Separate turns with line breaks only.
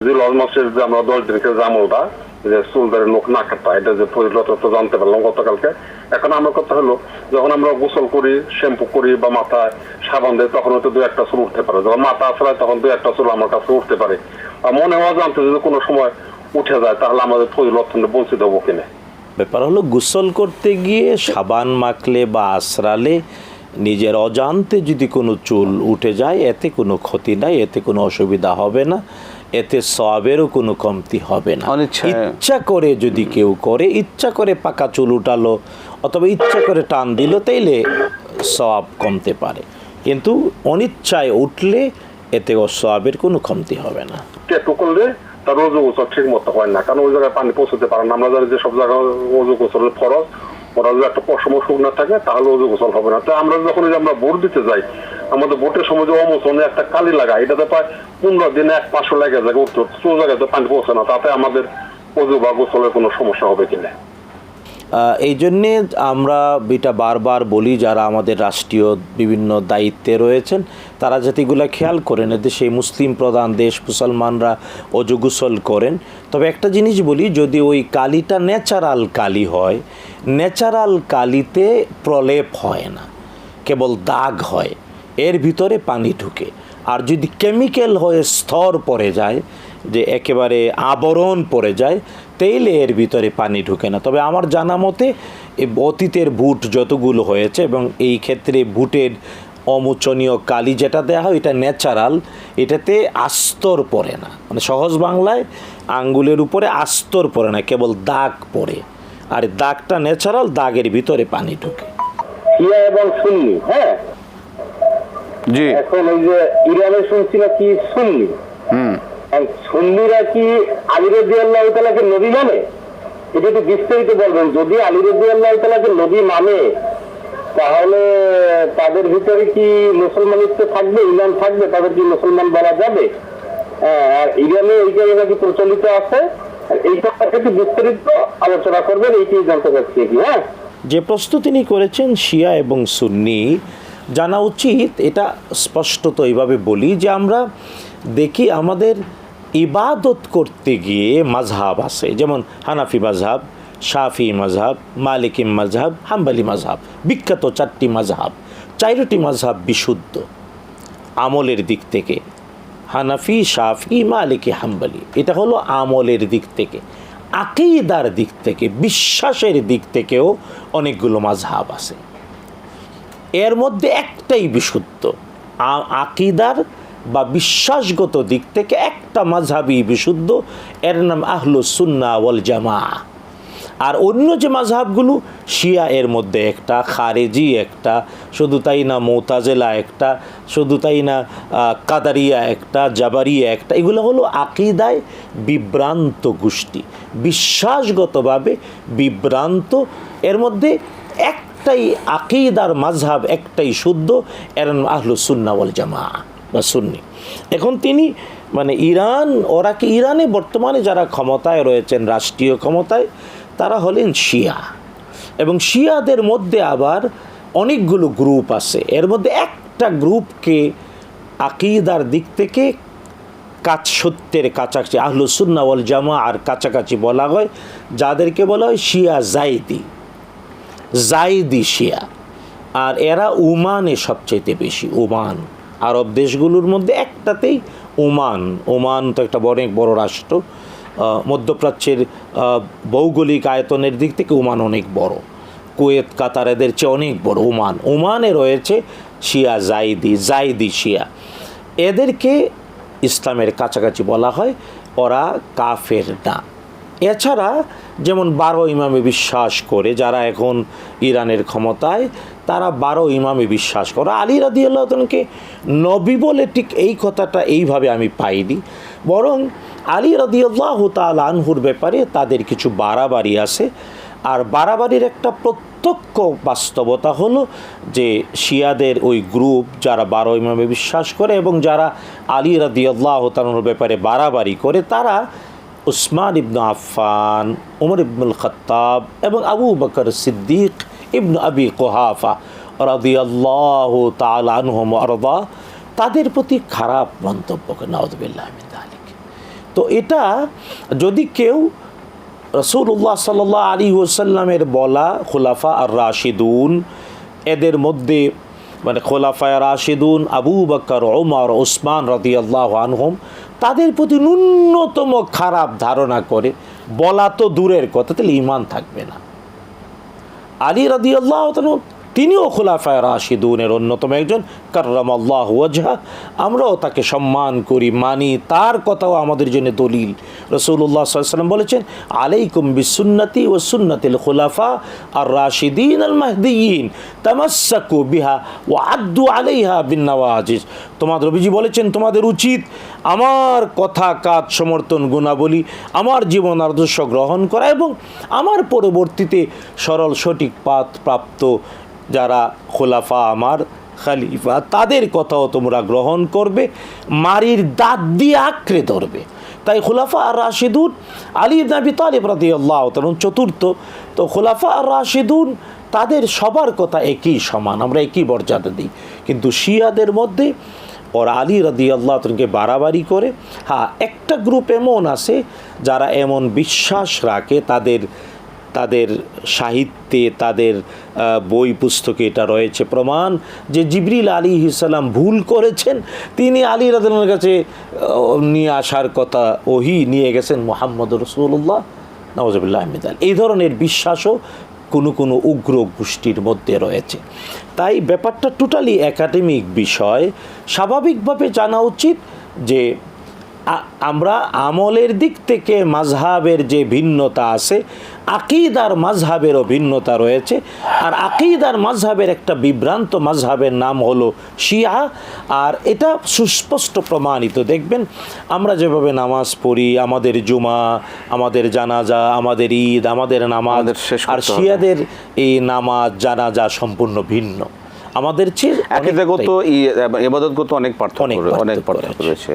যে লজ মাসের যে আমরা দশ দিনকে যে আমলটা যে চুলদারে নখ না কাটা এটা যে ফজিলত তো জানতে পারলাম গতকালকে এখন আমার কথা হলো যখন আমরা গোসল করি শ্যাম্পু করি বা মাথায় সাবান দেয় তখন হয়তো দু একটা চুল উঠতে পারে যখন মাথা আসলে তখন দু একটা চুল আমার কাছে উঠতে পারে আর মনে হওয়া জানতে যদি কোনো সময় উঠে যায় তাহলে আমাদের ফজিলত বঞ্চিত হব কিনা
ব্যাপার হলো গোসল করতে গিয়ে সাবান মাখলে বা আশ্রালে নিজের অজান্তে যদি কোনো চুল উঠে যায় এতে কোনো ক্ষতি নাই এতে কোনো অসুবিধা হবে না এতে সবেরও কোনো কমতি হবে না। ইচ্ছা করে যদি কেউ করে ইচ্ছা করে পাকা চুল উঠালো অথবা ইচ্ছা করে টান দিল তাইলে সব কমতে পারে। কিন্তু অনিচ্ছায় উঠলে এতে সবের কোনো কমতি হবে না।
করলে তার রোজু গোসল ঠিক মতো হয় না। কারণ ওই জায়গায় পানি পৌঁছতে পারে না। আমরা জানি যে সব জায়গায় রোজু গোসলের ফরজ। ওরা যদি একটা পশম শুকনা থাকে, তাহলে রোজু গোসল হবে না। তো আমরা যখন আমরা ভোট দিতে যাই, আমাদের ভোটের সময় যে অমোচনে একটা কালি লাগা এটাতে প্রায় পনেরো দিনে এক পাঁচশো লেগে যায় উত্তর চো জায়গায় পানি পৌঁছে না, তাতে আমাদের অজু বা গোসলের কোনো সমস্যা হবে কিনা।
এই জন্যে আমরা এটা বারবার বলি যারা আমাদের রাষ্ট্রীয় বিভিন্ন দায়িত্বে রয়েছেন, তারা যাতে এগুলো খেয়াল করেন, এতে সেই মুসলিম প্রধান দেশ মুসলমানরা অজগুসল করেন। তবে একটা জিনিস বলি, যদি ওই কালিটা ন্যাচারাল কালি হয়, ন্যাচারাল কালিতে প্রলেপ হয় না, কেবল দাগ হয়, এর ভিতরে পানি ঢুকে। আর যদি কেমিক্যাল হয়ে স্তর পড়ে যায় যে একেবারে আবরণ পড়ে যায় তেইলে এর ভিতরে পানি ঢুকে না। তবে আমার জানা মতে এই অতীতের বুট যতগুলো হয়েছে এবং এই ক্ষেত্রে বুটের অমোচনীয় কালি যেটা দেওয়া হয় এটা ন্যাচারাল এটাতে আস্তর পড়ে না। মানে সহজ বাংলায় আঙ্গুলের উপরে আস্তর পড়ে না কেবল দাগ পড়ে। আর দাগটা ন্যাচারাল দাগের ভিতরে পানি ঢুকে।
শিয়া এবং সুন্নি হ্যাঁ?
জি।
এখন ওই যে ইরানে শুনছি কি সুন্নি?
হুম।
সুন্নিরা কি আলী রবি আল্লাহ তালাকে নবী মানে? এটা একটু বিস্তারিত বলবেন। যদি আলী রবি আল্লাহ তালাকে নবী মানে তাহলে তাদের ভিতরে কি মুসলমানিত্ব থাকবে ইমান থাকবে? তাদের কি মুসলমান বলা যাবে? হ্যাঁ, আর ইরানে এইটা নাকি প্রচলিত আছে। এইটা একটু বিস্তারিত আলোচনা করবেন এইটাই জানতে চাচ্ছি হ্যাঁ?
যে প্রশ্ন তিনি করেছেন শিয়া এবং সুন্নি জানা উচিত এটা স্পষ্টত এইভাবে বলি যে আমরা দেখি আমাদের ইবাদত করতে গিয়ে মাঝহাব আছে। যেমন হানাফি মাঝহাব, শাফি মাঝহাব, মালিকি মাঝহাব, হাম্বালি মাঝহাব, বিখ্যাত চারটি মাঝহাব। চারটি মাঝহাব বিশুদ্ধ আমলের দিক থেকে। হানাফি, শাফি, মালিকি, হাম্বালি। এটা হলো আমলের দিক থেকে। আকিদার দিক থেকে, বিশ্বাসের দিক থেকেও অনেকগুলো মাঝহাব আছে। এর মধ্যে একটাই বিশুদ্ধ আকিদার বা বিশ্বাসগত দিক থেকে একটা মাঝহাবই বিশুদ্ধ, এর নাম আহলু সুন্না ওয়াল জামা আর অন্য যে মাঝহাবগুলো, শিয়া এর মধ্যে একটা, খারেজি একটা, শুধু তাই না মোতাজেলা একটা, শুধু তাই না কাদারিয়া একটা, জাবারিয়া একটা, এগুলো হলো আকিদায় বিভ্রান্ত গোষ্ঠী। বিশ্বাসগতভাবে বিভ্রান্ত, এর মধ্যে একটাই আকিদার মাঝহাব, একটাই শুদ্ধ, এর নাম আহলু সুন্না ওয়াল জামা বা সুন্নি। এখন তিনি মানে ইরান, ওরা কি ইরানে বর্তমানে যারা ক্ষমতায় রয়েছেন, রাষ্ট্রীয় ক্ষমতায়, তারা হলেন শিয়া। এবং শিয়াদের মধ্যে আবার অনেকগুলো গ্রুপ আছে। এর মধ্যে একটা গ্রুপকে আকিদার দিক থেকে কাছ সত্যের কাছাকাছি আহলুসুন্না ওয়াল জামা আর কাছাকাছি বলা হয়, যাদেরকে বলা হয় শিয়া জাইদি। জাইদি শিয়া। আর এরা ওমানে সবচাইতে বেশি ওমান আরব দেশগুলোর মধ্যে একটাতেই ওমান। ওমান তো একটা অনেক বড় রাষ্ট্র। মধ্যপ্রাচ্যের ভৌগোলিক আয়তনের দিক থেকে ওমান অনেক বড়। কুয়েত কাতার এদের চেয়ে অনেক বড় ওমান। ওমানে রয়েছে শিয়া, জাইদি জাইদি শিয়া। এদেরকে ইসলামের কাছাকাছি বলা হয় ওরা কাফের না এছাড়া যেমন বারো ইমামে বিশ্বাস করে যারা এখন ইরানের ক্ষমতায়, তারা বারো ইমামে বিশ্বাস করে। আলী রাদি আল্লাহকে নবী বলে ঠিক এই কথাটা এইভাবে আমি পাইনি। বরং আলী রাদি আল্লাহ তাল আনহুর ব্যাপারে তাদের কিছু বাড়াবাড়ি আছে। আর বাড়াবাড়ির একটা প্রত্যক্ষ বাস্তবতা হলো যে শিয়াদের ওই গ্রুপ যারা বারো ইমামে বিশ্বাস করে এবং যারা আলী রাদি আল্লাহ তালুর ব্যাপারে বাড়াবাড়ি করে, তারা উসমান ইবনু আফফান, উমর ইবনুল খত্তাব এবং আবু বকর সিদ্দিক ইবনু আবি কোহাফা রাদিয়াল্লাহ তাআলা আনহুম আরদা। তাদের প্রতি খারাপ মন্তব্য করে নাউযুবিল্লাহ মিন তো এটা যদি কেউ রসুল্লাহ সাল্লাহ আলী ওসাল্লামের বলা খোলাফা আর রাশিদুন এদের মধ্যে মানে খোলাফায় রাশিদুন আবু বকর ওমর ওসমান রদি আল্লাহ আনহম তাদের প্রতি ন্যূনতম খারাপ ধারণা করে, বলা তো দূরের কথা, তাহলে ইমান থাকবে না। আলী রাদি আল্লাহ তিনিও খোলাফায় রাশিদুনের অন্যতম একজন কার্রাম আল্লাহ ওয়াজহা, আমরাও তাকে সম্মান করি, মানি, তার কথাও আমাদের জন্য দলিল। রসুল্লাহ সাল্লাম বলেছেন, আলাইকুম বিসুন্নতি ও সুন্নতিল খোলাফা আর রাশিদিন আল মাহদিন তামাসাকু বিহা ও আদু আলাইহা বিন নওয়াজিজ তোমাদের রবিজি বলেছেন, তোমাদের উচিত আমার কথা, কাজ, সমর্থন, গুণাবলী, আমার জীবন আদর্শ গ্রহণ করা এবং আমার পরবর্তীতে সরল, সঠিক পাথ প্রাপ্ত যারা খোলাফা, আমার খালিফা, তাদের কথাও তোমরা গ্রহণ করবে, মারির দাঁত দিয়ে আঁকড়ে ধরবে। তাই খোলাফা আর রাশিদুন আলী ইবনাবি তালিব রাদি আল্লাহ চতুর্থ। তো খোলাফা আর রাশিদুন তাদের সবার কথা একই সমান, আমরা একই মর্যাদা দিই। কিন্তু শিয়াদের মধ্যে ওর আলী রাদি আল্লাহ তালকে বাড়াবাড়ি করে। হ্যাঁ একটা গ্রুপ এমন আছে যারা এমন বিশ্বাস রাখে তাদের তাদের সাহিত্যে, তাদের বই পুস্তকে এটা রয়েছে প্রমাণ যে জিবরিল আলী ইসালাম ভুল করেছেন। তিনি আলী রাদের কাছে নিয়ে আসার কথা, ওহি নিয়ে গেছেন মোহাম্মদ রসুল্লাহ নওয়াজবুল্লাহ আহমেদ এই ধরনের বিশ্বাসও কোনো কোনো উগ্র গোষ্ঠীর মধ্যে রয়েছে। তাই ব্যাপারটা টোটালি একাডেমিক বিষয়। স্বাভাবিকভাবে জানা উচিত যে আমরা আমলের দিক থেকে মাঝহাবের যে ভিন্নতা আছে আকিদার মাঝহাবেরও ভিন্নতা রয়েছে। আর আকিদার মাঝহাবের একটা বিভ্রান্ত মাঝহাবের নাম হলো শিয়া। আর এটা সুস্পষ্ট প্রমাণিত। দেখবেন আমরা যেভাবে নামাজ পড়ি আমাদের জুমা আমাদের জানাজা আমাদের ঈদ আমাদের নামাজ
শেষ
আর শিয়াদের এই নামাজ জানাজা সম্পূর্ণ ভিন্ন। আমাদের চেয়ে
আকিদাগত অনেক পার্থক্য
অনেক
পার্থক্য রয়েছে।